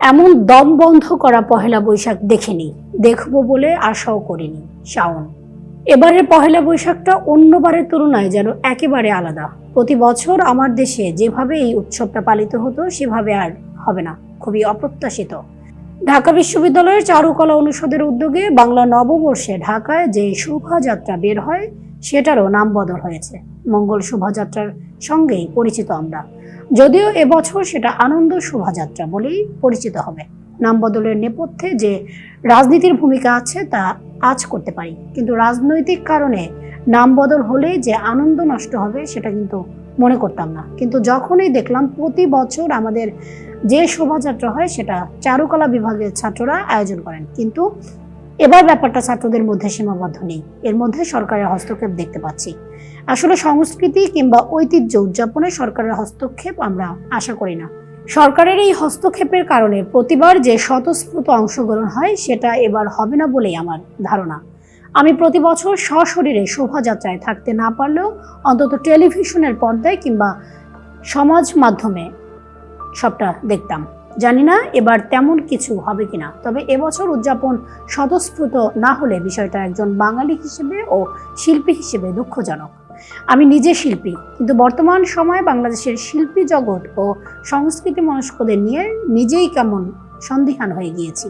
এমন দম বন্ধ করা পহেলা বৈশাখ দেখিনি দেখব বলে আশাও করিনি, শাওন। এবারের পহেলা বৈশাখটা অন্যবারের তুলনায় যেন একেবারে আলাদা। প্রতি বছর আমার দেশে যেভাবে এই উৎসবটা পালিত হতো, সেভাবে আর হবে না, খুবই অপ্রত্যাশিত। ঢাকা বিশ্ববিদ্যালয়ের চারুকলা অনুষদের উদ্যোগে বাংলা নববর্ষে ঢাকায় যে শোভাযাত্রা বের হয় সেটারও নাম বদল হয়েছে। মঙ্গল শোভাযাত্রার সঙ্গেই পরিচিত আমরা। যদিও এবছর সেটা আনন্দ শোভাযাত্রা বলেই পরিচিত হবে। নাম বদলের নেপথ্যে যে রাজনীতির ভূমিকা আছে তা আজ করতে পারি। কিন্তু রাজনৈতিক কারণে নাম বদল হলেই যে আনন্দ নষ্ট হবে সেটা কিন্তু মনে করতাম না। কিন্তু যখনই দেখলাম প্রতি বছর আমাদের যে শোভাযাত্রা হয় সেটা চারুকলা বিভাগের ছাত্ররা আয়োজন করেন। কিন্তু এবার ব্যাপারটা ছাত্রদের মধ্যে সীমাবদ্ধ নেই। এর মধ্যে সরকারের হস্তক্ষেপ দেখতে পাচ্ছি। আসলে সংস্কৃতি কিংবা ঐতিহ্য উদযাপনে সরকারের হস্তক্ষেপ আমরা আশা করি না। সরকারের এই হস্তক্ষেপের কারণে প্রতিবার যে স্বতঃস্ফূর্ত অংশগ্রহণ হয়, সেটা এবার হবে না বলেই আমার ধারণা। আমি প্রতি বছর সশরীরে শোভাযাত্রায় থাকতে না পারলেও অন্তত টেলিভিশনের পর্দায় কিংবা সমাজ মাধ্যমে সবটা দেখতাম। জানি না এবার তেমন কিছু হবে কিনা। তবে এবছর উদযাপন স্বতঃস্ফূর্ত না হলে বিষয়টা একজন বাঙালি হিসেবে ও শিল্পী হিসেবে দুঃখজনক। আমি নিজে শিল্পী, কিন্তু বর্তমান সময়ে বাংলাদেশের শিল্পী জগৎ ও সংস্কৃতি মনস্কদের নিয়ে নিজেই কেমন সন্দিহান হয়ে গিয়েছি।